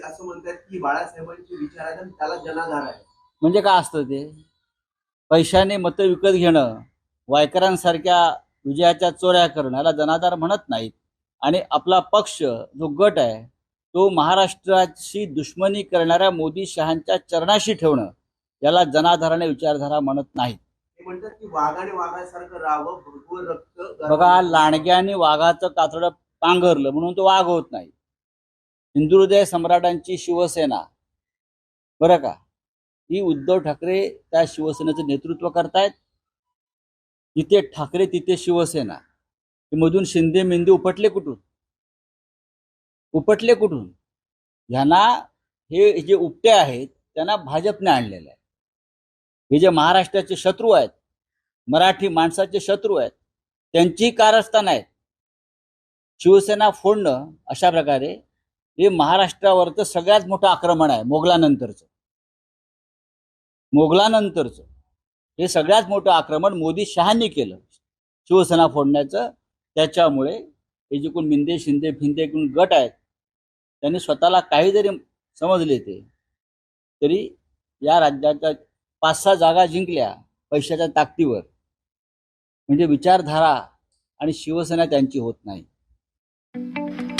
असं म्हणतात की बाळासाहेबांचे विचार आणि त्याला जनाधार आहे. म्हणजे काय असतं ते? पैशाने मतं विकत घेणं वायकरांसारख्या विजयाच्या चोऱ्या करणं याला जनाधार म्हणत नाहीत. आणि आपला पक्ष जो गट आहे तो महाराष्ट्राची दुश्मनी करणाऱ्या मोदी शहांच्या चरणाशी ठेवणं याला जनाधाराने विचारधारा म्हणत नाहीत. ते म्हणतात की वाघाने वाघासारखं राहावं भगवं रक्त बघा लांडग्याने वाघाचं कातडं पांघरलं म्हणून तो वाघ होत नाही. हिंदुहृदय सम्राटांची शिवसेना. बरं का? ही उद्धव ठाकरे त्या शिवसेनेचं नेतृत्व करतायत. जिथे ठाकरे तिथे शिवसेना. मधून शिंदे मेंदे उपटले कुठून? उपटले कुठून? ह्यांना हे जे उपटे आहेत त्यांना भाजपने आणलेलं आहे. हे जे महाराष्ट्राचे शत्रू आहेत मराठी माणसाचे शत्रू आहेत त्यांची कारस्थान आहेत. शिवसेना फोडणं अशा प्रकारे हे महाराष्ट्रावरचं सगळ्यात मोठं आक्रमण आहे मोगलानंतरचं. मोगलानंतरचं. हे सगळ्यात मोठं आक्रमण मोदी शहांनी केलं. शिवसेना फोडण्याचं. त्याच्यामुळे हे जे कोण मिंदे शिंदे फिंदे कोण गट आहेत त्यांनी स्वतःला काही जरी समजले ते. तरी या राज्याच्या पाच सहा जागा जिंकल्या पैशाच्या ताकदीवर. म्हणजे विचारधारा आणि शिवसेना त्यांची होत नाही.